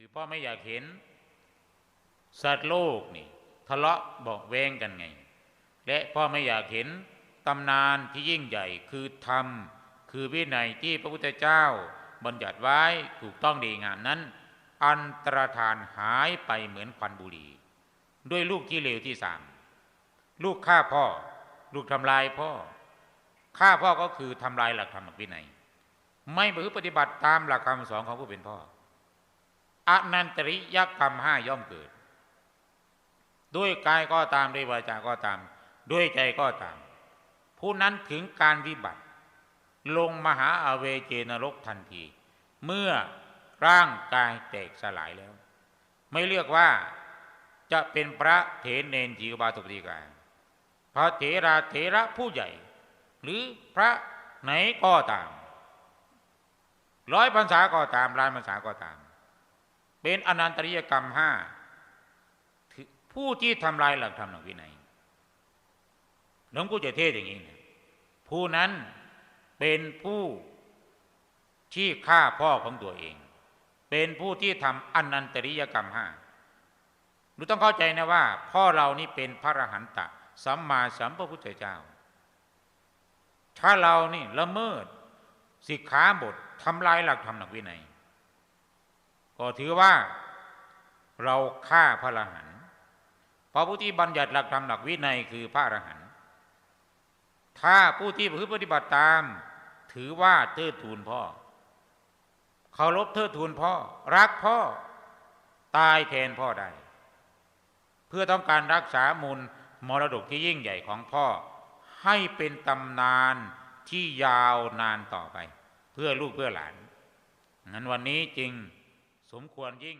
คือพ่อไม่อยากเห็น สัตว์โลกนี่ทะเลาะบอกแวงกันไง และพ่อไม่อยากเห็นตำนานที่ยิ่งใหญ่คือธรรม คือวินัยที่พระพุทธเจ้า บัญญัติไว้ถูกต้องดีงามนั้น อันตรธานหายไปเหมือนควันบุหรี่ด้วยลูกที่เลวที่สามลูกฆ่าพ่อ ลูกทำลายพ่อฆ่าพ่อก็คือทำลายหลักธรรมวินัย ไม่ประพฤติปฏิบัติตามหลักคำสอนของผู้เป็นพ่อ อนันตริยกรรมห้าย่อมเกิด ด้วยกายก็ตามด้วยวาจาก็ตาม ด้วยใจก็ตาม ผู้นั้นถึงการวิบัติ ลงมหาอาเวเจนรกทันที เมื่อร่างกายแตกสลายแล้ว ไม่เรียกว่าจะเป็นพระเถรเนนจีกบาตุปฏิกาพระเถราเถระผู้ใหญ่ หรือพระไหนก็ตาม ร้อยพรรษาก็ตามล้านพรรษาก็ตาม เป็นอนันตริยกรรมห้าผู้ที่ทำลายหลักธรรมหลักวินัยหลวงปู่จะเทศอย่างนี้นะผู้นั้นเป็นผู้ที่ฆ่าพ่อของตัวเอง เป็นผู้ที่ทำอนันตริยกรรมห้าหนูต้องเข้าใจนะว่า พ่อเรานี่เป็นพระอรหันตะสัมมาสัมพุทธเจ้า ถ้าเรานี่ละเมิดสิกขาบททำลายหลักธรรมหลักวินัย ก็ถือว่าเราฆ่าพระอรหันต์เพราะผู้ที่บัญญัติหลักธรรมหลักวินัยคือพระอรหันต์ถ้าผู้ที่ปฏิบัติตาม ถือว่าเทิดทูนพ่อเคารพเทิดทูนพ่อ รักพ่อตายแทนพ่อได้ เพื่อต้องการรักษามูลมรดกที่ยิ่งใหญ่ของพ่อ ให้เป็นตำนานที่ยาวนานต่อไป เพื่อลูกเพื่อหลาน งั้นวันนี้จริง สมควรยิ่ง